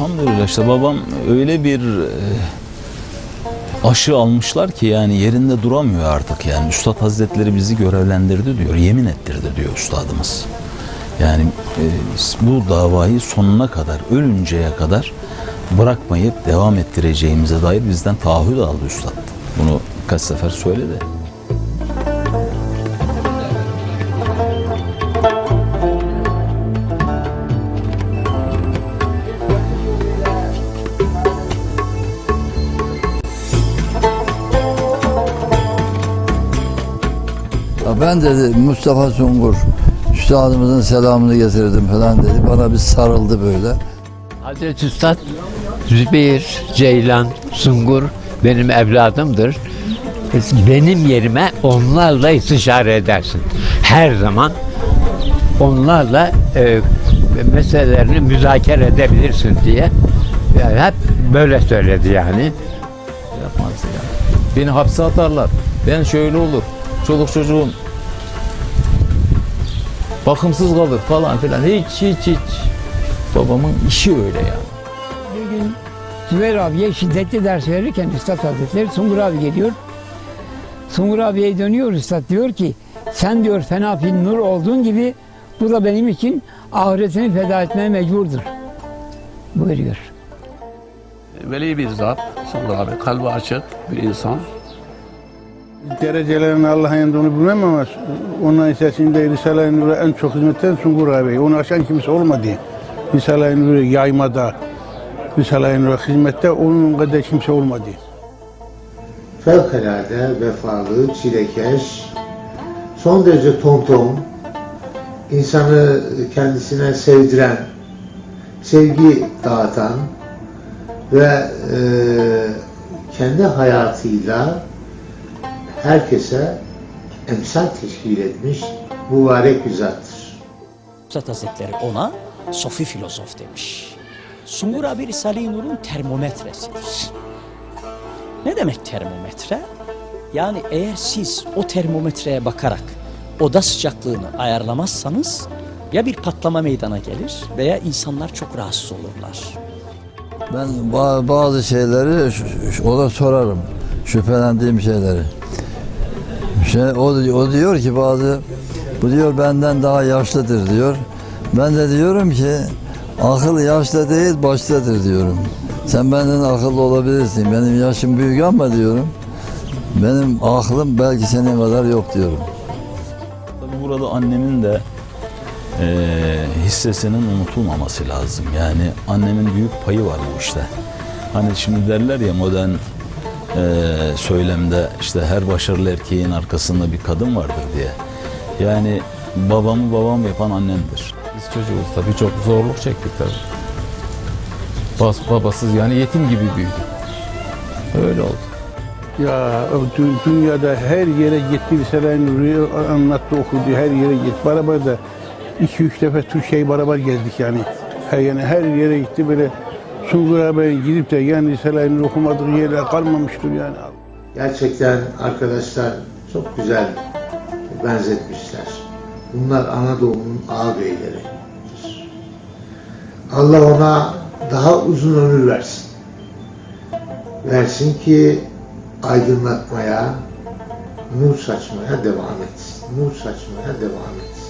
Elhamdülillah işte babam öyle bir e, aşı almışlar ki yani yerinde duramıyor artık yani. Üstad Hazretleri bizi görevlendirdi diyor, yemin ettirdi diyor üstadımız. Yani e, bu davayı sonuna kadar, ölünceye kadar bırakmayıp devam ettireceğimize dair bizden taahhüt aldı üstad. Bunu kaç sefer söyledi. Ben dedi Mustafa Sungur üstadımızın selamını getirdim falan dedi. Bana bir sarıldı böyle. Hazreti Üstad Zübeyir, Ceylan, Sungur benim evladımdır. Benim yerime onlarla istişare edersin. Her zaman onlarla e, meselelerini müzakere edebilirsin diye. Yani hep böyle söyledi yani. Yapmaz yani. Beni hapse atarlar. Ben şöyle olur. Çoluk çocuğum bakımsız kalır falan filan. Hiç hiç hiç. Babamın işi öyle yani. Bir gün Zübeyir abiye şiddetli ders verirken Üstad Hazretleri Sungur abi geliyor. Sungur abiye dönüyor Üstad diyor ki sen diyor fena fil nur olduğun gibi bu da benim için ahiretini feda etmeye mecburdur. Buyuruyor. veli bir zat, Sungur abi kalbi açık bir insan. Derecelerini Allah'ın yanında bilmem ama onun içerisinde Risale-i Nur'a en çok hizmet eden Sungur abi. Onu aşan kimse olmadı. Risale-i Nur'u yaymada, Risale-i Nur'a hizmette onun kadar kimse olmadı. fevkalade vefalı, çilekeş, son derece tonton, insanı kendisine sevdiren, sevgi dağıtan ve e, kendi hayatıyla herkese emsal teşkil etmiş mübarek bir zattır. Üstad Hazretleri ona sofi filozof demiş. Sungur abi Risale-i Nur'un termometresidir. Ne demek termometre? Yani eğer siz o termometreye bakarak oda sıcaklığını ayarlamazsanız ya bir patlama meydana gelir veya insanlar çok rahatsız olurlar. Ben ba- bazı şeyleri ona sorarım. Şüphelendiğim şeyleri. Şey, o, o diyor ki bazı bu diyor benden daha yaşlıdır diyor. Ben de diyorum ki akıl yaşta değil baştadır diyorum. Sen benden akıllı olabilirsin. Benim yaşım büyük ama diyorum. Benim aklım belki senin kadar yok diyorum. Tabii burada annemin de eee, hissesinin unutulmaması lazım. Yani annemin büyük payı var bu işte. Hani şimdi derler ya modern eee, söylemde işte her başarılı erkeğin arkasında bir kadın vardır diye. Yani babamı babam yapan annemdir. Biz çocuğuz tabii çok zorluk çektik tabii. Bas, babasız yani yetim gibi büyüdük. Öyle oldu. Ya dünyada her yere gitti Nur'u anlattı, okudu, her yere gitti. Beraber de iki üç defa Türkiye'yi beraber gezdik yani. Her, yani her yere gitti böyle Sungur abi gidip de yani Risale-i Nur okumadığı yerler kalmamıştır yani. Gerçekten arkadaşlar çok güzel benzetmişler. Bunlar Anadolu'nun ağabeyleri. Allah ona daha uzun ömür versin. Versin ki aydınlatmaya, nur saçmaya devam etsin. Nur saçmaya devam etsin.